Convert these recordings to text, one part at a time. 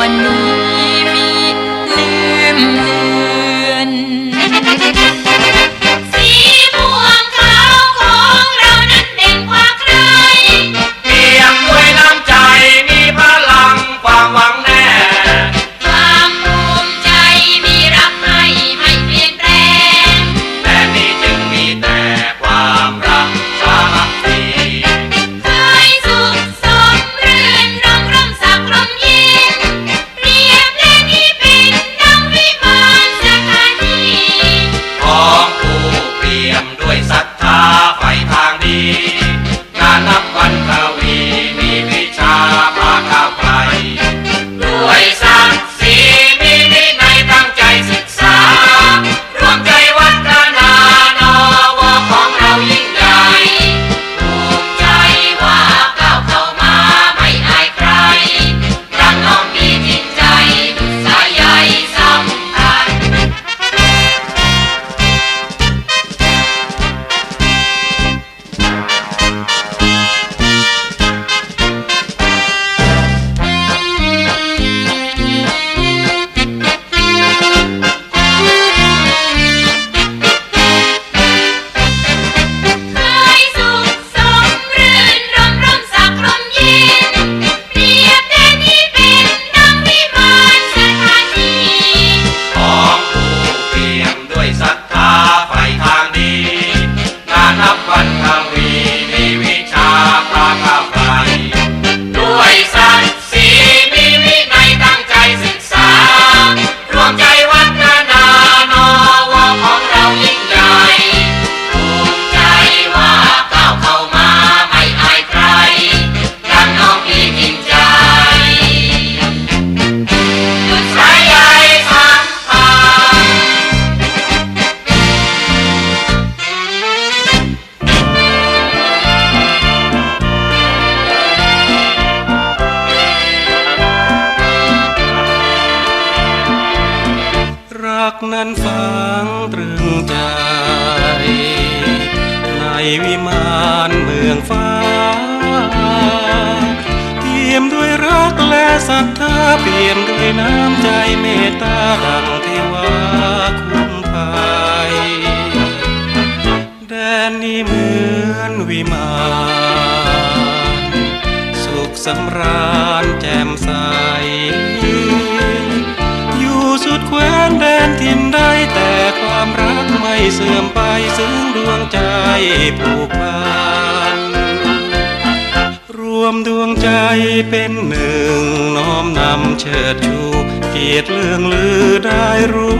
agua nunca. รักนั้นฝังตรึงใจ ในวิมานเมืองฟ้าเปี่ยมด้วยรักและศรัทธาเปี่ยมด้วยน้ำใจเมตตาดังเทวาคุ้มภัยแดนนี้เหมือนวิมาน สุขสำราญแจ่มใส ผูกพันรวมดวงใจเป็นหนึ่ง น้อมนำเชิดชู เกียรติเลื่องลือได้รู้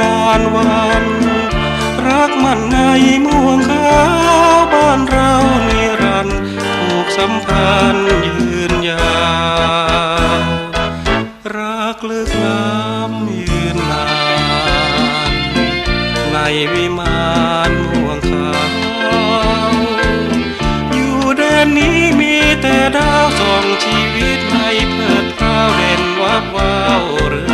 นานวัน รักมันในม่วงขาวบ้านเรานิรันผูกสัมพันธ์ยืนยาวรักลึกล้ำยืนนานในวิมาน ชีวิตให้เพลิดเพลินเด่นวับวาวเรื่อ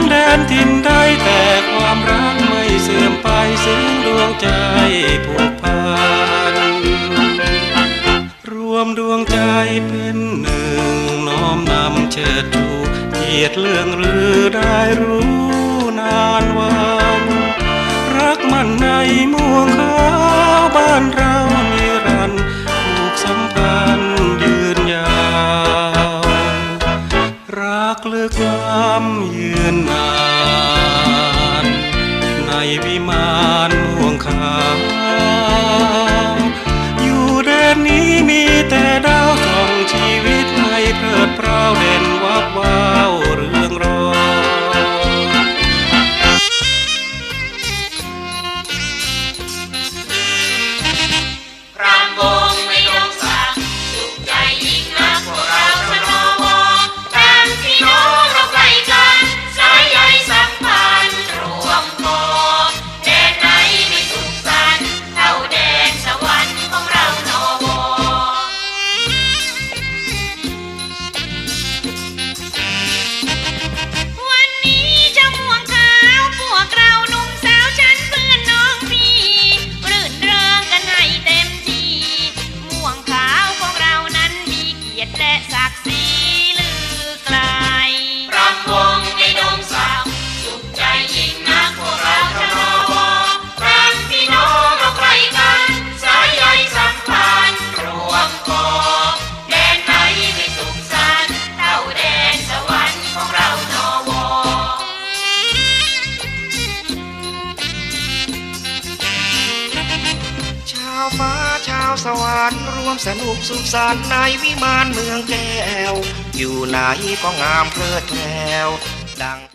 ดแคว้นแดนถิ่นใดแต่ความรักไม่เสื่อมไปซึ่งดวงใจผูกพันรวมดวงใจเป็นหนึ่งน้อมนำเชิดชูเกียรติเลื่องลือได้รู้นานวัน รักมันในม่วงาวฟ้าชาวสวรรค์รวมสนุกสุขสันต์ในวิมานเมืองแก้ว อยู่ไหนก็งามเพลิดเพลวดัง